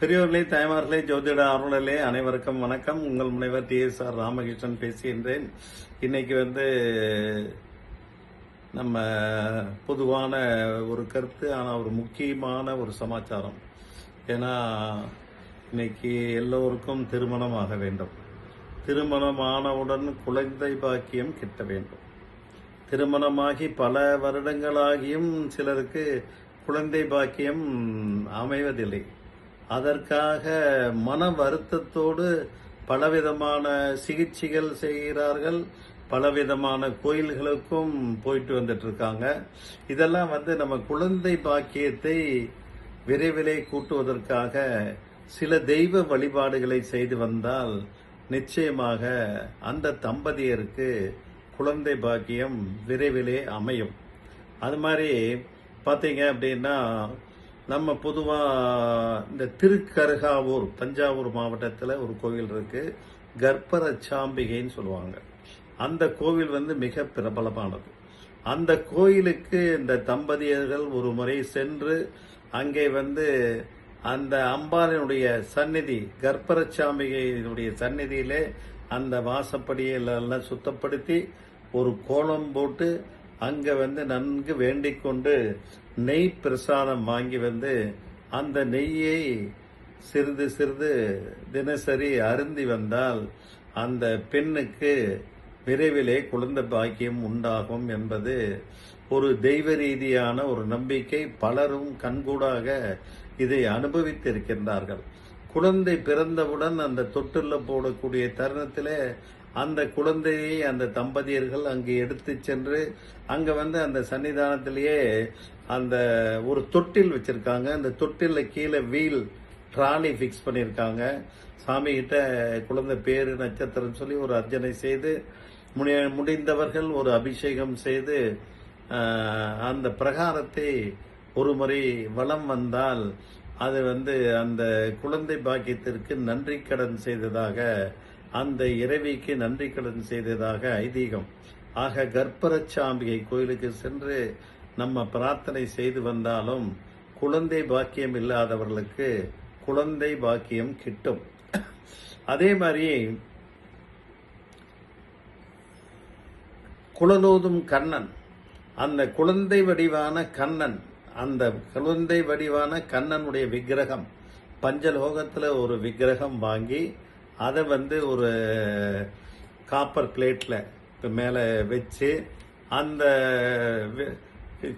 பெரியோர்களே தாய்மார்களே ஜோதிட ஆர்வலர்களே அனைவருக்கும் வணக்கம். உங்கள் முனைவர் டி எஸ் ஆர் ராமகிருஷ்ணன் பேசுகின்றேன். இன்னைக்கு வந்து நம்ம பொதுவான ஒரு கருத்து ஆனால் ஒரு முக்கியமான ஒரு சமாச்சாரம். ஏன்னா இன்னைக்கு எல்லோருக்கும் திருமணம் ஆக வேண்டும். திருமணமானவுடன் குழந்தை பாக்கியம் கிட்ட வேண்டும். திருமணமாகி பல வருடங்களாகியும் சிலருக்கு குழந்தை பாக்கியம் அமைவதில்லை. அதற்காக மன வருத்தத்தோடு பலவிதமான சிகிச்சைகள் செய்கிறார்கள். பலவிதமான கோயில்களுக்கும் போயிட்டு வந்துட்டு இருக்காங்க இதெல்லாம் வந்து நம்ம குழந்தை பாக்கியத்தை விரைவிலே கூட்டுவதற்காக சில தெய்வ வழிபாடுகளை செய்து வந்தால் நிச்சயமாக அந்த தம்பதியருக்கு குழந்தை பாக்கியம் விரைவிலே அமையும். அது மாதிரி பார்த்தீங்க அப்படின்னா நம்ம பொதுவாக இந்த திருக்கருகாவூர் தஞ்சாவூர் மாவட்டத்தில் ஒரு கோவில் இருக்கு. கர்ப்பரச்சாம்பிகைன்னு சொல்லுவாங்க. அந்த கோவில் வந்து மிக பிரபலமானது. அந்த கோயிலுக்கு இந்த தம்பதியர்கள் ஒரு முறை சென்று அங்கே வந்து அந்த அம்பாளினுடைய சந்நிதி கர்ப்பரச்சாம்பிகையினுடைய சந்நிதியிலே அந்த வாசப்படியெல்லாம் சுத்தப்படுத்தி ஒரு கோலம் போட்டு அங்க வந்து நன்கு வேண்டிக் கொண்டு நெய் பிரசாதம் வாங்கி வந்து அந்த நெய்யை சிறிது சிறிது தினசரி அருந்தி வந்தால் அந்த பெண்ணுக்கு விரைவிலே குழந்தை பாக்கியம் உண்டாகும் என்பது ஒரு தெய்வ ரீதியான ஒரு நம்பிக்கை. பலரும் கண்கூடாக இதை அனுபவித்திருக்கின்றார்கள். குழந்தை பிறந்தவுடன் அந்த தொட்டில் போடக்கூடிய தருணத்திலே அந்த குழந்தையை அந்த தம்பதியர்கள் அங்கு எடுத்து சென்று அங்க வந்து அந்த சன்னிதானத்திலேயே அந்த ஒரு தொட்டில் வச்சிருக்காங்க. அந்த தொட்டில கீழே வீல் ட்ராலி ஃபிக்ஸ் பண்ணியிருக்காங்க சாமி கிட்ட குழந்தை பேரு நட்சத்திரம் சொல்லி ஒரு அர்ச்சனை செய்து முடி- முடிந்தவர்கள் ஒரு அபிஷேகம் செய்து அந்த பிரகாரத்தை ஒரு முறை வலம் வந்தால் அது வந்து அந்த குழந்தை பாக்கியத்திற்கு நன்றி கடன் செய்ததாக அந்த இறைவிக்கு நன்றி கடன் செய்ததாக ஐதீகம். ஆக கர்ப்பரச்சாம்பிகை கோயிலுக்கு சென்று நம்ம பிரார்த்தனை செய்து வந்தாலும் குழந்தை பாக்கியம் இல்லாதவர்களுக்கு குழந்தை பாக்கியம் கிட்டும். அதே மாதிரி குழலோதும் கண்ணன் அந்த குழந்தை வடிவான கண்ணன் அந்த குழந்தை வடிவான கண்ணனுடைய விக்கிரகம் பஞ்சலோகத்தில் ஒரு விக்கிரகம் வாங்கி அதை வந்து ஒரு காப்பர் பிளேட்டில் மேலே வச்சு அந்த வி-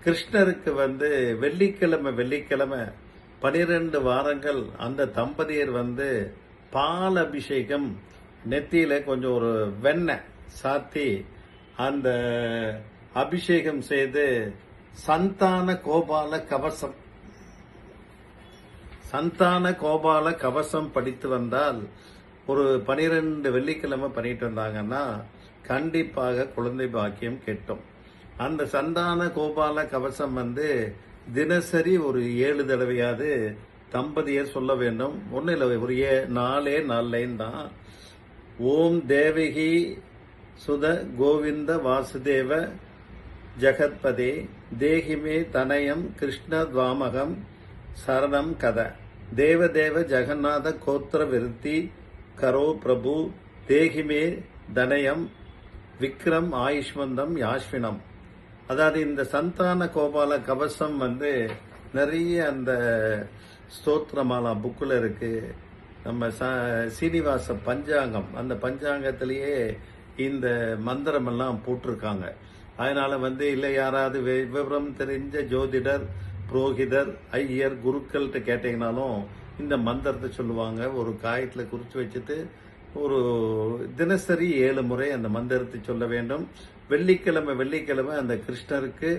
கிருஷ்ணருக்கு வந்து வெள்ளிக்கிழமை வெள்ளிக்கிழமை பனிரெண்டு வாரங்கள் அந்த தம்பதியர் வந்து பால் அபிஷேகம் நெத்தியில் கொஞ்சம் ஒரு வெண்ணெய் சாத்தி அந்த அபிஷேகம் செய்து சந்தான கோபால கவசம். சந்தான கோபால கவசம் படித்து வந்தால் ஒரு பனிரெண்டு வெள்ளிக்கிழமை பண்ணிட்டு வந்தாங்கன்னா கண்டிப்பாக குழந்தை பாக்கியம் கெட்டும். அந்த சந்தான கோபால கவசம் வந்து தினசரி ஒரு ஏழு தடவையாவது தம்பதியர் சொல்ல வேண்டும். ஒன்றும் இல்லை ஒரு ஏ நாலே நாலு லைன் தான். ஓம் தேவகி சுத கோவிந்த வாசுதேவ ஜெகத்பதே தேகிமே தனயம் கிருஷ்ண துவாமகம் சரணம் கத. தேவதேவ ஜெகநாத கோத்திர விருத்தி கரோ பிரபு தேகிமே தனயம் விக்ரம் ஆயுஷ்மந்தம் யாஸ்வினம் அதாவது இந்த சந்தான கோபால கவசம் வந்து நிறைய அந்த ஸ்தோத்திரமாலா புக்கில் இருக்கு. நம்ம ச- சீனிவாச பஞ்சாங்கம். அந்த பஞ்சாங்கத்திலேயே இந்த மந்திரமெல்லாம் போட்டிருக்காங்க. அதனால வந்து இல்லை யாராவது வி- விவரம் தெரிஞ்ச ஜோதிடர் புரோகிதர் ஐயர் குருக்கள்கிட்ட கேட்டீங்கனாலும் இந்த மந்திரத்தை சொல்லுவாங்க. ஒரு காயத்தில் குறித்து வச்சுட்டு ஒரு தினசரி ஏழு முறை அந்த மந்திரத்தை சொல்ல வேண்டும். வெள்ளிக்கிழமை வெள்ளிக்கிழமை அந்த கிருஷ்ணருக்கு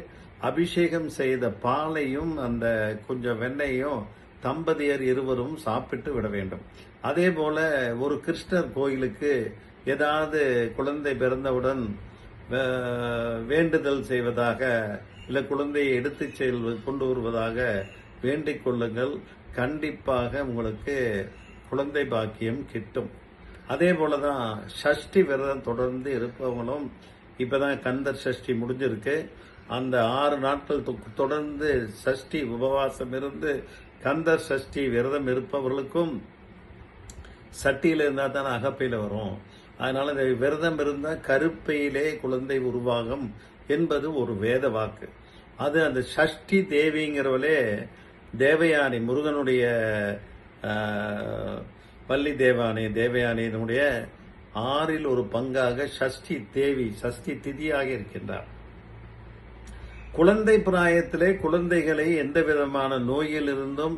அபிஷேகம் செய்த பாலையும் அந்த கொஞ்சம் வெண்ணையும் தம்பதியர் இருவரும் சாப்பிட்டு விட வேண்டும். அதே போல ஒரு கிருஷ்ணர் கோயிலுக்கு ஏதாவது குழந்தை பிறந்தவுடன் வேண்டுதல் செய்வதாக இல்லை குழந்தையை எடுத்து செல் கொண்டு வருவதாக வேண்டிக் கொள்ளுங்கள் கண்டிப்பாக உங்களுக்கு குழந்தை பாக்கியம் கிட்டும். அதே போலதான் சஷ்டி விரதம் தொடர்ந்து இருப்பவங்களும் இப்பதான் கந்தர் சஷ்டி முடிஞ்சிருக்கு. அந்த ஆறு நாட்கள் தொ- தொடர்ந்து சஷ்டி உபவாசம் இருந்து கந்தர் சஷ்டி விரதம் இருப்பவர்களுக்கும் சட்டியில இருந்தா தானே அகப்பையில வரும். அதனால இந்த விரதம் இருந்தால் கருப்பையிலே குழந்தை உருவாகும் என்பது ஒரு வேத வாக்கு. அது அந்த சஷ்டி தேவிங்கிறவளே தேவயானி முருகனுடைய பள்ளி தேவானி தேவயானியினுடைய ஆறில் ஒரு பங்காக சஷ்டி தேவி சஷ்டி திதியாக இருக்கின்றார். குழந்தை பிராயத்திலே குழந்தைகளை எந்த விதமான நோயிலிருந்தும்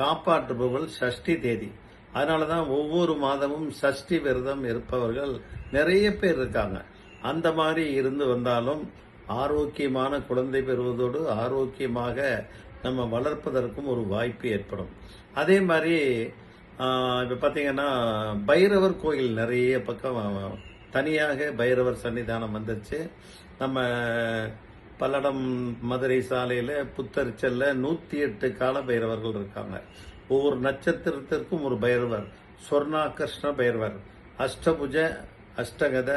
காப்பாற்றுபவர்கள் சஷ்டி தேதி. அதனாலதான் ஒவ்வொரு மாதமும் சஷ்டி விரதம் இருப்பவர்கள் நிறைய பேர் இருக்காங்க. அந்த மாதிரி இருந்து வந்தாலும் ஆரோக்கியமான குழந்தை பெறுவதோடு ஆரோக்கியமாக நம்ம வளர்ப்பதற்கும் ஒரு வாய்ப்பு ஏற்படும். அதே மாதிரி இப்போ பார்த்தீங்கன்னா பைரவர் கோயில் நிறைய பக்கம் தனியாக பைரவர் சன்னிதானம் வந்துருச்சு. நம்ம பல்லடம் மதுரை சாலையில் புத்தரிச்சல்ல நூற்றி எட்டு கால பைரவர்கள் இருக்காங்க. ஒவ்வொரு நட்சத்திரத்திற்கும் ஒரு பைரவர். சொர்ணா கிருஷ்ண பைரவர். அஷ்டபுஜ அஷ்டகத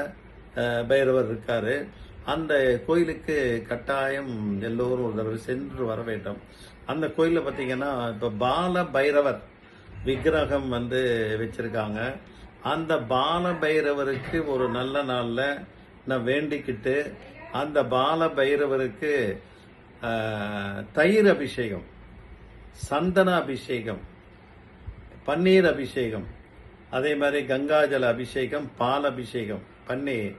பைரவர் இருக்காரு. அந்த கோயிலுக்கு கட்டாயம் எல்லோரும் ஒரு தடவை சென்று வர வேண்டும். அந்த கோயிலில் பாத்தீங்கன்னா இப்ப பால பைரவர் விக்கிரகம் வந்து வச்சிருக்காங்க. அந்த பால பைரவருக்கு ஒரு நல்ல நாள்ல நான் வேண்டிக்கிட்டு அந்த பால பைரவருக்கு தயிர் அபிஷேகம் சந்தன அபிஷேகம் பன்னீர் அபிஷேகம் அதே மாதிரி கங்காஜல அபிஷேகம் பால் அபிஷேகம் பண்ணி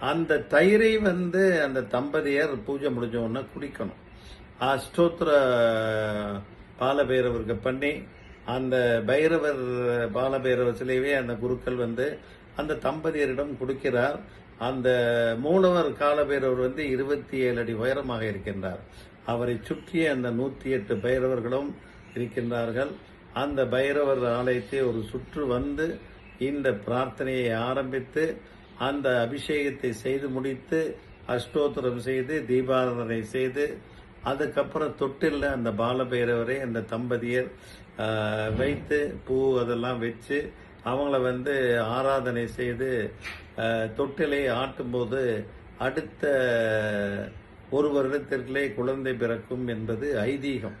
அந்த தயிரை வந்து அந்த தம்பதியர் பூஜை முடிஞ்ச உடனே குடிக்கணும். அஷ்டோத்திர பாலபைரவருக்கு பண்ணி அந்த பைரவர் பாலபைரவர் சிலையவே அந்த குருக்கள் வந்து அந்த தம்பதியரிடம் கொடுக்கிறார். அந்த மூலவர் காலபைரவர் வந்து இருபத்தி ஏழு அடி உயரமாக இருக்கின்றார். அவரை சுற்றி அந்த நூத்தி எட்டு பைரவர்களும் இருக்கின்றார்கள். அந்த பைரவர் ஆலயத்தை ஒரு சுற்று வந்து இந்த பிரார்த்தனையை ஆரம்பித்து அந்த அபிஷேகத்தை செய்து முடித்து அஷ்டோத்திரம் செய்து தீபாராதனை செய்து அதுக்கப்புறம் தொட்டில் அந்த பாலபைரவரை அந்த தம்பதியர் வைத்து பூ அதெல்லாம் வச்சு அவங்கள வந்து ஆராதனை செய்து தொட்டிலை ஆட்டும்போது அடுத்த ஒரு வருடத்திற்குள்ளே குழந்தை பிறக்கும் என்பது ஐதீகம்.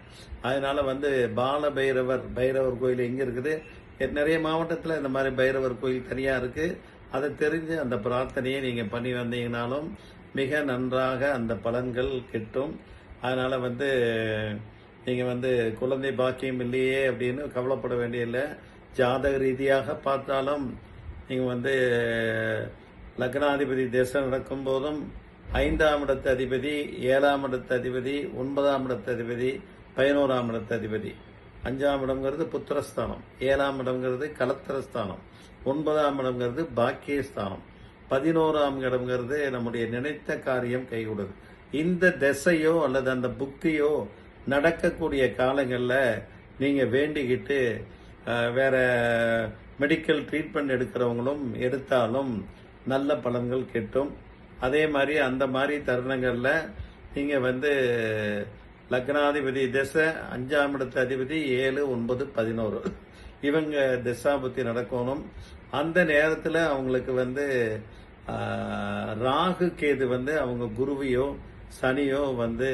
அதனால வந்து பால பைரவர் பைரவர் கோயில் எங்கே இருக்குது? நிறைய மாவட்டத்தில் இந்த மாதிரி பைரவர் கோயில் தனியாக இருக்குது அதை தெரிஞ்சு அந்த பிரார்த்தனையை நீங்க பண்ணி வந்தீங்கனாலும் மிக நன்றாக அந்த பலன்கள் கிட்டும். அதனால வந்து நீங்க வந்து குழந்தை பாக்கியம் இல்லையே அப்படின்னு கவலைப்பட வேண்டியதில்லை. ஜாதக ரீதியாக பார்த்தாலும் நீங்க வந்து லக்னாதிபதி தேசம் நடக்கும் போதும் ஐந்தாம் இடத்து அதிபதி ஏழாம் இடத்து அதிபதி ஒன்பதாம் இடத்து அதிபதி பதினோராம் இடத்து அதிபதி. அஞ்சாம் இடம்ங்கிறது புத்திரஸ்தானம். ஏழாம் இடம்ங்கிறது கலத்திரஸ்தானம். ஒன்பதாம் இடம்ங்கிறது பாக்கியஸ்தானம். பதினோராம் இடம்ங்கிறது நம்முடைய நினைத்த காரியம் கைகூடுது இந்த திசையோ அல்லது அந்த புக்தியோ நடக்கக்கூடிய காலங்களில் நீங்கள் வேண்டிக்கிட்டு வேற மெடிக்கல் ட்ரீட்மெண்ட் எடுக்கிறவங்களும் எடுத்தாலும் நல்ல பலன்கள் கிட்டும். அதே மாதிரி அந்த மாதிரி தருணங்களில் நீங்கள் வந்து லக்னாதிபதி திசை அஞ்சாம் இடத்து அதிபதி ஏழு ஒன்பது பதினோரு. இவங்க திசாபுத்தி நடக்கணும். அந்த நேரத்தில் அவங்களுக்கு வந்து ராகு கேது வந்து அவங்க குருவையோ சனியோ வந்து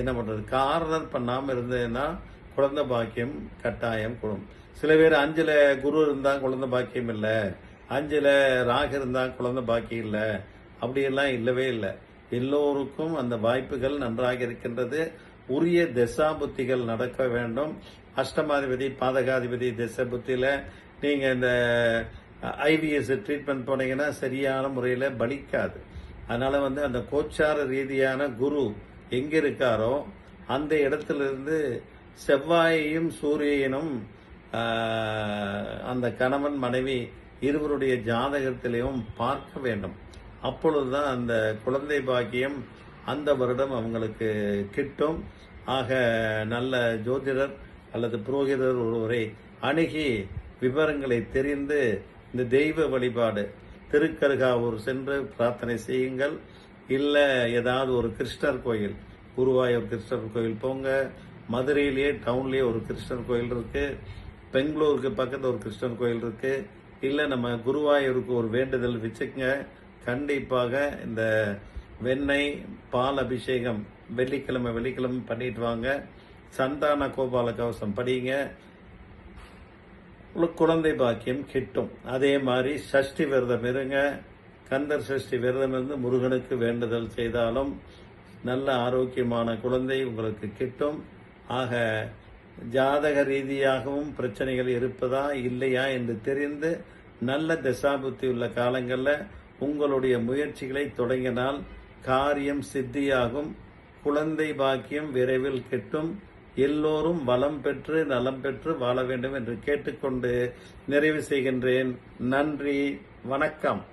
என்ன பண்ணுறது காரணம் பண்ணாமல் இருந்ததுன்னா குழந்தை பாக்கியம் கட்டாயம் கொடுக்கும் சில பேர் அஞ்சில் குரு இருந்தால் குழந்தை பாக்கியம் இல்லை அஞ்சில் ராகு இருந்தால் குழந்தை பாக்கியம் இல்லை அப்படியெல்லாம் இல்லவே இல்லை. எல்லோருக்கும் அந்த வாய்ப்புகள் நன்றாக இருக்கின்றது. உரிய தசாபுத்திகள் நடக்க வேண்டும். அஷ்டமாதிபதி பாதகாதிபதி திசை நீங்கள் இந்த ஐவிஎஸ் ட்ரீட்மெண்ட் போனீங்கன்னா சரியான முறையில் பலிக்காது. அதனால் வந்து அந்த கோச்சார ரீதியான குரு எங்கே இருக்காரோ அந்த இடத்துலேருந்து செவ்வாயையும் சூரியனும் அந்த கணவன் மனைவி இருவருடைய ஜாதகத்திலையும் பார்க்க வேண்டும். அப்பொழுதுதான் அந்த குழந்தை பாக்கியம் அந்த வருடம் அவங்களுக்கு கிட்டும். ஆக நல்ல ஜோதிடர் அல்லது புரோகிதர் ஒருவரை அணுகி விவரங்களை தெரிந்து இந்த தெய்வ வழிபாடு திருக்கருகாவூர் சென்று பிரார்த்தனை செய்யுங்கள். இல்லை ஏதாவது ஒரு கிருஷ்ணர் கோயில் குருவாயூர் கிருஷ்ணர் கோயில் போங்க. மதுரையிலேயே டவுன்லேயே ஒரு கிருஷ்ணர் கோயில் இருக்கு. பெங்களூருக்கு பக்கத்தில் ஒரு கிருஷ்ணர் கோயில் இருக்கு. இல்லை நம்ம குருவாயூருக்கு ஒரு வேண்டுதல் வச்சுக்கங்க. கண்டிப்பாக இந்த வெண்ணெய் பால் அபிஷேகம் வெள்ளிக்கிழமை வெள்ளிக்கிழமை பண்ணிட்டு வாங்க. சந்தான கோபால கவசம் படிங்க. உங்களுக்கு குழந்தை பாக்கியம் கிட்டும். அதே மாதிரி சஷ்டி விரதம் இருங்க. கந்தர் சஷ்டி விரதம் இருந்து முருகனுக்கு வேண்டுதல் செய்தாலும் நல்ல ஆரோக்கியமான குழந்தை உங்களுக்கு கிட்டும். ஆக ஜாதக ரீதியாகவும் பிரச்சனைகள் இருப்பதா இல்லையா என்று தெரிந்து நல்ல தசாபுத்தி உள்ள காலங்களில் உங்களுடைய முயற்சிகளை தொடங்கினால் காரியம் சித்தியாகும். குழந்தை பாக்கியம் விரைவில் கிட்டும். எல்லோரும் வளம் பெற்று நலம் பெற்று வாழ வேண்டும் என்று கேட்டுக்கொண்டு நிறைவு செய்கின்றேன். நன்றி. வணக்கம்.